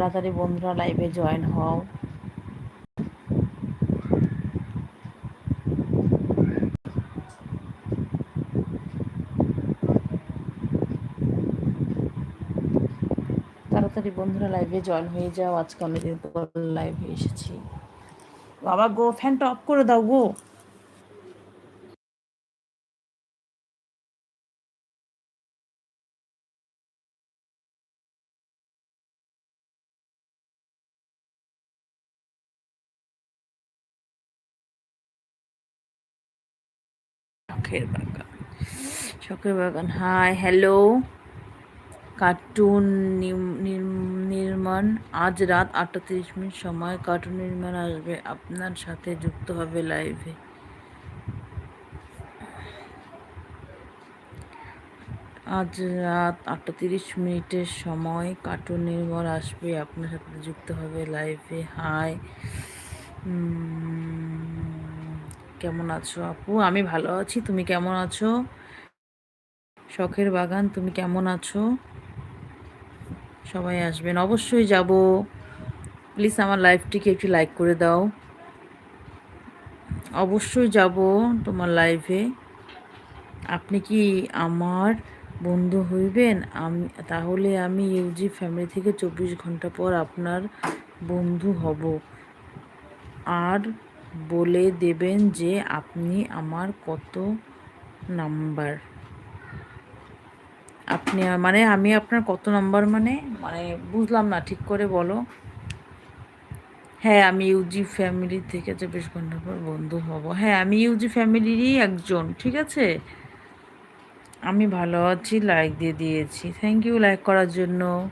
তাড়াতাড়ি বন্ধুরা লাইভে জয়েন হও। তাড়াতাড়ি বন্ধুরা লাইভে জয়েন হয়ে যাও। আজকে পর লাইভে এসেছি। বাবা গো ফ্যানটা অফ করে দাও গো। শখের বাগান শখের বাগান, হাই, হ্যালো। কার্টুন নির্মাণ, আজ রাত আটটা তিরিশ মিনিট সময়, কার্টুন নির্মাণ আসবে। আপনার সাথে যুক্ত হবে লাইভে। আজ রাত আটটা তিরিশ মিনিটের সময়, কার্টুন নির্মাণ আসবে। আপনার সাথে যুক্ত হবে লাইভে। হাই। কেমন আছো আপু? আমি ভালো আছি, তুমি কেমন আছো? শখের বাগান, তুমি কেমন আছো? সবাই আসবেন, অবশ্যই যাব। প্লিজ আমার লাইভটিকে একটু লাইক করে দাও। অবশ্যই যাব তোমার লাইভে। আপনি কি আমার বন্ধু হইবেন? আমি, তাহলে আমি ইউজি ফ্যামিলি থেকে চব্বিশ ঘণ্টা পর আপনার বন্ধু হব। আর বলে দেবেন যে আপনি আমার কত নাম্বার? আপনি মানে আমি আপনার কত নাম্বার মানে? মানে বুঝলাম না, ঠিক করে বলো। হ্যাঁ আমি ইউজি ফ্যামিলি থেকে চব্বিশ ঘণ্টা পর বন্ধু হব। হ্যাঁ আমি ইউজি ফ্যামিলিরই একজন, ঠিক আছে? আমি ভালো আছি লাইক দিয়ে দিয়েছি। থ্যাংক ইউ লাইক করার জন্য।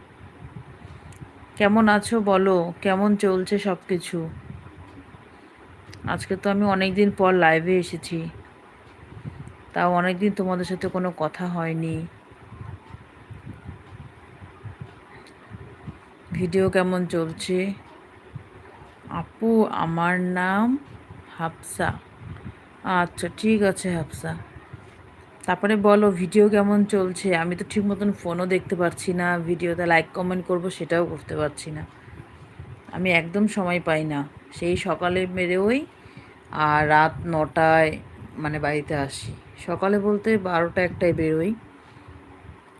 কেমন আছো বলো? কেমন চলছে সব কিছু আজকে তো আমি অনেক দিন পর লাইভে এসেছি। তাও অনেক দিন তোমাদের সাথে কোনো কথা হয়নি। ভিডিও কেমন চলছে? আপু, আমার নাম হাফসা। আচ্ছা ঠিক আছে হাফসা। তারপরে বলো ভিডিও কেমন চলছে? আমি তো ঠিক মতন ফোনও দেখতে পাচ্ছি না। ভিডিওতে লাইক কমেন্ট করব, সেটাও করতে পারছি না। আমি একদম সময় পাই না। সেই সকালে বেরোই আর রাত নটায় মানে বাড়িতে আসি। সকালে বলতে বারোটা একটায় বেরোই।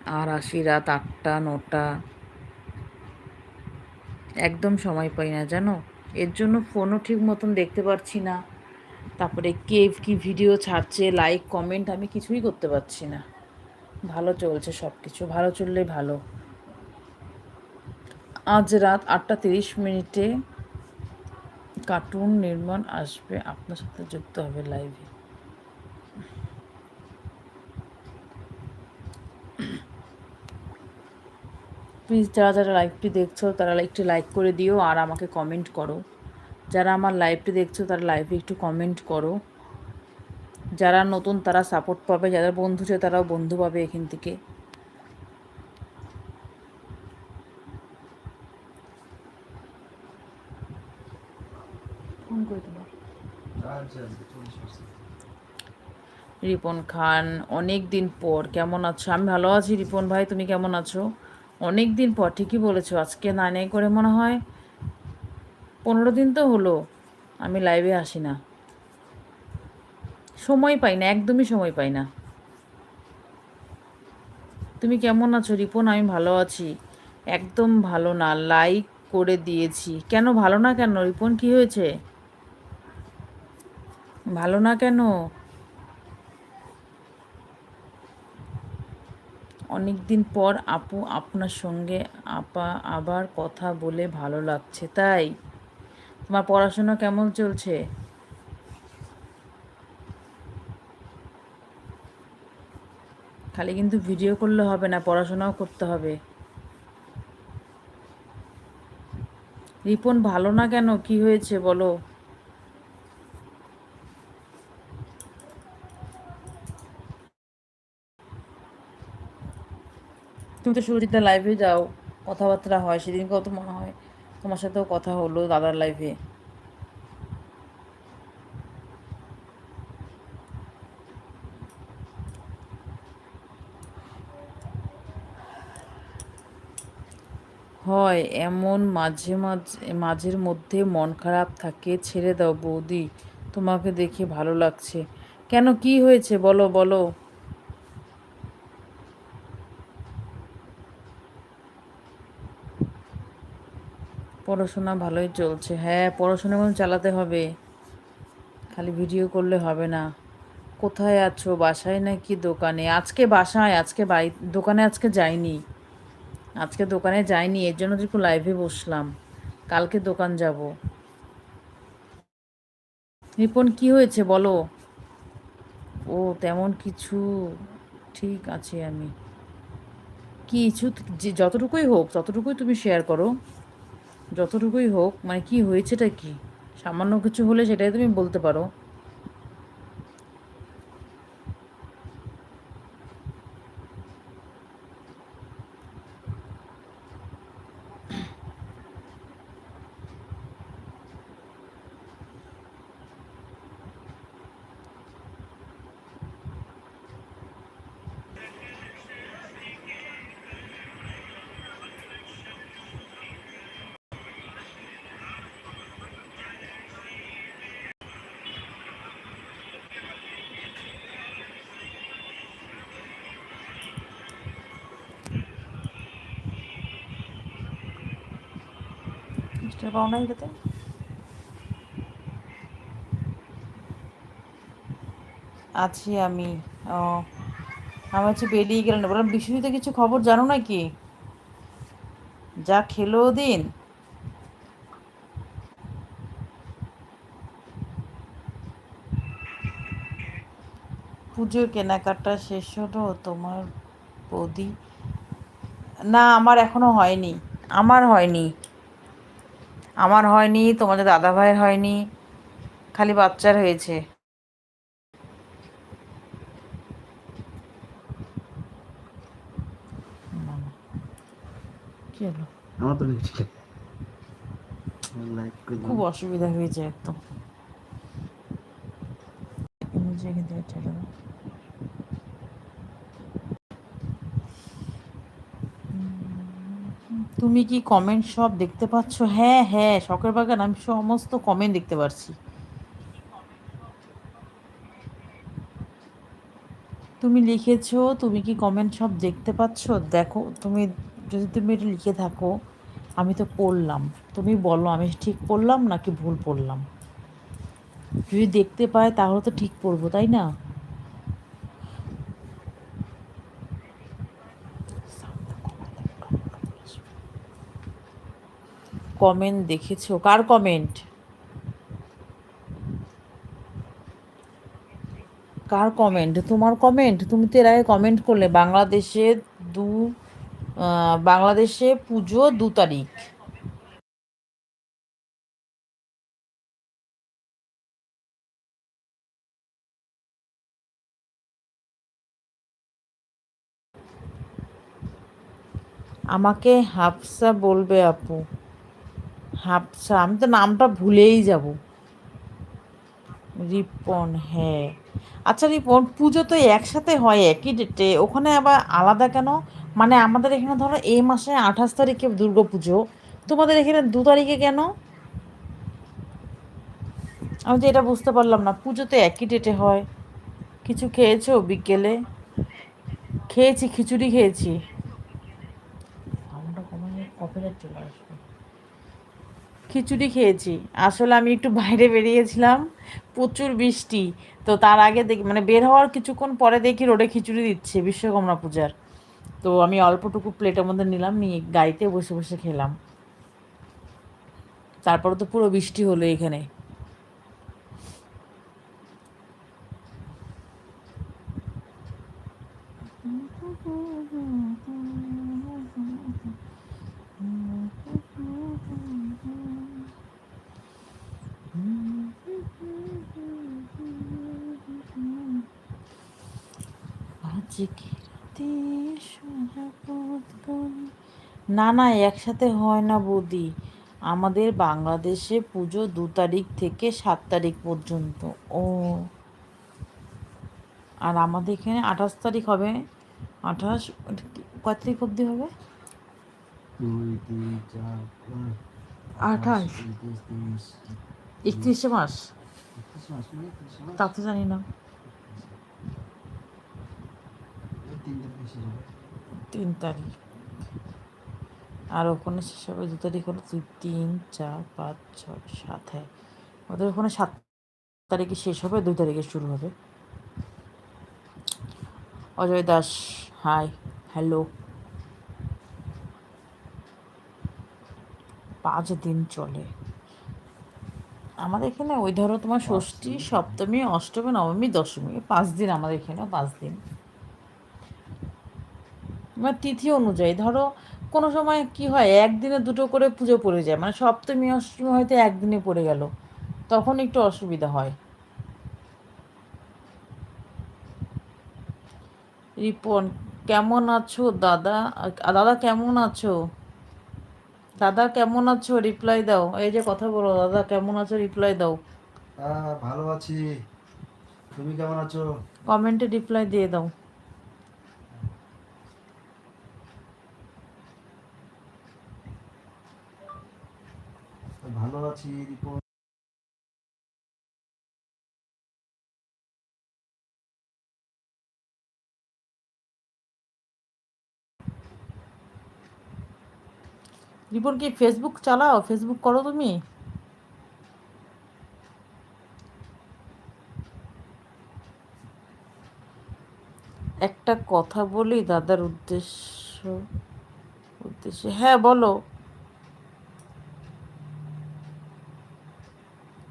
আর আসি রাত আটটা, নটা। একদম সময় পাই না, জানো? এর জন্য ফোনও ঠিক মতন দেখতে পারছি না। তারপরে কে কি ভিডিও ছাড়ছে লাইক কমেন্ট আমি কিছুই করতে পারছি না। ভালো চলছে সব কিছু ভালো চললে ভালো। আজ রাত আটটা তিরিশ মিনিটে কার্টুন নির্মাণ আসবে, আপনার সাথে যুক্ত হবে লাইভে প্লিজ যারা যারা লাইভটি দেখছ, তারা একটু লাইক করে দিও আর আমাকে কমেন্ট করো। যারা আমার লাইভটি দেখছ, তারা লাইভে একটু কমেন্ট করো। যারা নতুন, তারা সাপোর্ট পাবে। যারা বন্ধু আছে, তারাও বন্ধু পাবে এখান থেকে ফোন করে রিপন খান, অনেক দিন পর। কেমন আছো? আমি ভালো আছি রিপন ভাই, তুমি কেমন আছো? অনেক দিন পর, ঠিকই বলেছ, আজকে নাই নাই করে মনে হয় পনেরো দিন তো হলো, আমি লাইভে আসি না। সময় পাই না, একদমই সময় পাই না। তুমি কেমন আছো? রিপন, আমি ভালো আছি। একদম ভালো না লাইক করে দিয়েছি। কেন, ভালো না কেন? রিপন, কি হয়েছে? ভালো না কেন? অনেক দিন পর আপু আপনার সঙ্গে আপা আবার কথা বলে ভালো লাগছে, তাই? তোমার পড়াশোনা কেমন চলছে? খালি কিন্তু ভিডিও করলে হবে না, পড়াশোনাও করতে হবে। রিপন ভালো না কেন? কি হয়েছে বলো? তুমি তো সুরজিৎদার লাইভে যাও, কথাবার্তা হয়, সেদিনকেও তো মনে হয় তোমার সাথেও কথা হলো দাদার লাইভে হয়, এমন মাঝে মাঝে, মাঝের মধ্যে মন খারাপ থাকে, ছেড়ে দাও বৌদি, তোমাকে দেখে ভালো লাগছে। কেন, কি হয়েছে? বলো বলো। পড়াশোনা ভালোই চলছে। হ্যাঁ পড়াশোনা এখন চালাতে হবে। খালি ভিডিও করলে হবে না। কোথায় আছো? বাসায় নাকি দোকানে? আজকে বাসায়, আজকে বাড়ি দোকানে আজকে যাইনি। আজকে দোকানে যাইনি, এর জন্য একটু লাইভে বসলাম। কালকে দোকান যাব। রিপন, কি হয়েছে বলো? ও তেমন কিছু ঠিক আছে আমি। কিছু যতটুকুই হোক, ততটুকুই তুমি শেয়ার করো। যতটুকুই হোক মানে কি হয়েছেটা কি? সামান্য কিছু হলে সেটাই তুমি বলতে পারো। মিস্টার পাও না এটাতে আছি আমি। ও আমি হচ্ছে বেরিয়ে গেলেন বললাম বিশ্বজিতে কিছু খবর জানো নাকি? যা খেলো দিন পুজোর কেনাকাটা শেষ হলো, তোমার বৌদি না, আমার এখনও হয়নি। আমার হয়নি। আমার হয়নি তোমাদের দাদা ভাইয়ের হয়নি খালি বাচ্চার হয়েছে। খুব অসুবিধা হয়েছে একদম নিজে এখান থেকে ছেড়ে দাও। তুমি কি কমেন্ট সব দেখতে পাচ্ছ? হ্যাঁ হ্যাঁ শখের বাগান, আমি সমস্ত কমেন্ট দেখতে পাচ্ছি তুমি লিখেছো, তুমি কি কমেন্ট সব দেখতে পাচ্ছ? দেখো, তুমি, যদি তুমি এটা লিখে থাকো, আমি তো পড়লাম। তুমি বলো, আমি ঠিক পড়লাম নাকি ভুল পড়লাম? যদি দেখতে পাই তাহলে তো ঠিক পড়ব, তাই না? কমেন্ট দেখেছ? কার কমেন্ট কার কমেন্ট তোমার কমেন্ট তুমি তো এর আগে কমেন্ট করলে, বাংলাদেশে দু বাংলাদেশে পুজো দু তারিখ। আমাকে হাফসা বলবে আপু। হাফসা আমি তো নামটা ভুলেই যাব। রিপন হ্যাঁ। আচ্ছা রিপন, পুজো তো একসাথে হয় একই ডেটে ওখানে আবার আলাদা কেন? মানে আমাদের এখানে ধরো এই মাসে আঠাশ তারিখে দুর্গা পুজো, তোমাদের এখানে দু তারিখে কেন? আমি তো এটা বুঝতে পারলাম না, পুজো তো একই ডেটে হয়। কিছু খেয়েছো বিকেলে? খেয়েছি, খিচুড়ি খেয়েছি। চলে আসবে। খিচুড়ি খেয়েছি। আসলে আমি একটু বাইরে বেরিয়েছিলাম, প্রচুর বৃষ্টি। তো তার আগে দেখি মানে বের হওয়ার কিছুক্ষণ পরে দেখি রোডে খিচুড়ি দিচ্ছে বিশ্বকর্মা পূজার। তো আমি অল্পটুকু প্লেটের মধ্যে নিলাম, নিয়ে গাড়িতে বসে বসে খেলাম। তারপরে তো পুরো বৃষ্টি হলো এখানে আজকে রাতে সোজা পথ গলি- না না একসাথে হয় না বৌদি। আমাদের বাংলাদেশে পুজো দু তারিখ থেকে সাত তারিখ পর্যন্ত। ও। আর আমাদের এখানে আঠাশ তারিখ হবে। আঠাশ কয় তারিখ অবধি হবে? আঠাশ। একত্রিশে মাস? মানে একত্রিশ মাস। তা তো জানি না। তিন তারিখে। আর ওখানে শেষ হবে দু তারিখ হলো দুই তিন চার পাঁচ ছয় সাত হ্যাঁ ওদের ওখানে সাত তারিখে শেষ হবে দুই তারিখে শুরু হবে। Ajay Das hi hello. পাঁচ দিন চলে। আমাদের এখানে ওই ধরো তোমার ষষ্ঠী সপ্তমী অষ্টমী নবমী দশমী পাঁচ দিন আমাদের এখানে পাঁচ দিন। এবার তিথি অনুযায়ী। ধরো কোনো সময় কি হয় একদিনে দুটো করে পুজো পড়ে যায়। মানে সপ্তমী অষ্টমী হয়তো একদিনে পড়ে গেল। তখন একটু অসুবিধা হয়। রিপন কেমন আছো? দাদা দাদা কেমন আছো? দাদা কেমন আছো? রিপ্লাই দাও। এই যে কথা বলো দাদা কেমন আছো? রিপ্লাই দাও। হ্যাঁ ভালো আছি। তুমি কেমন আছো? কমেন্টে রিপ্লাই দিয়ে দাও ভালো আছি রিপোর্ট রিপন কি ফেসবুক চালাও? ফেসবুক করো তুমি? একটা কথা বলি, দাদার উদ্দেশ্য, উদ্দেশ্যে হ্যাঁ বলো।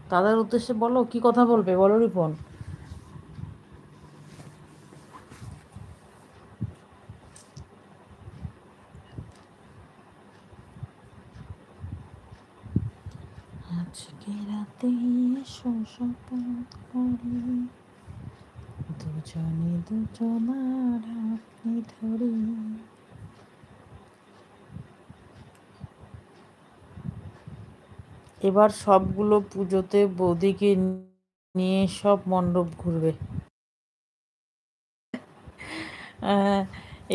দাদার উদ্দেশ্যে বলো কি কথা বলবে? বলো রিপন। আজকে রাতে দুজনে দুজনার আপনি ধরি। এবার সবগুলো পুজোতে বৌদিকে নিয়ে সব মণ্ডপ ঘুরবে।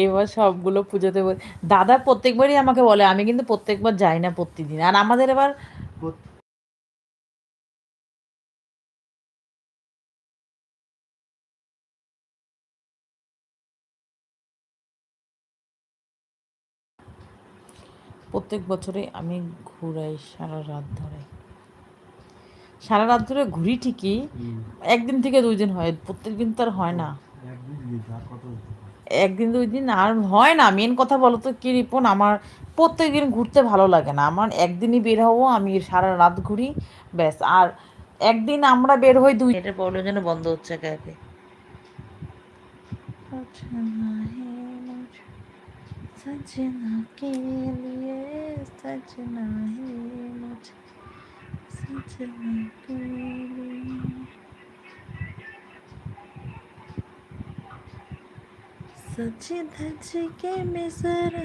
এবার সবগুলো পুজোতে দাদা প্রত্যেকবারই আমাকে বলে, আমি কিন্তু প্রত্যেকবার যাই না প্রতিদিন। আর আমাদের এবার প্রত্যেক বছরে আমি ঘুরাই সারা রাত ধরে। সারা রাত ধরে ঘুরি ঠিকই একদিন থেকে দুই দিন হয় প্রত্যেক দিন তো আর হয় না। একদিন দুই দিন আর হয় না। মেন কথা বলো তো কি রিপন আমার প্রত্যেক দিন ঘুরতে ভালো লাগে না। আমার একদিনই বের হব আমি সারা রাত ঘুরি ব্যাস। আর একদিন আমরা বের হই দুই এটা প্রবলেম যেন বন্ধ হচ্ছে একে একে। सजना के लिए सजना है मुझे सजना के लिए सच धज के मैं जरा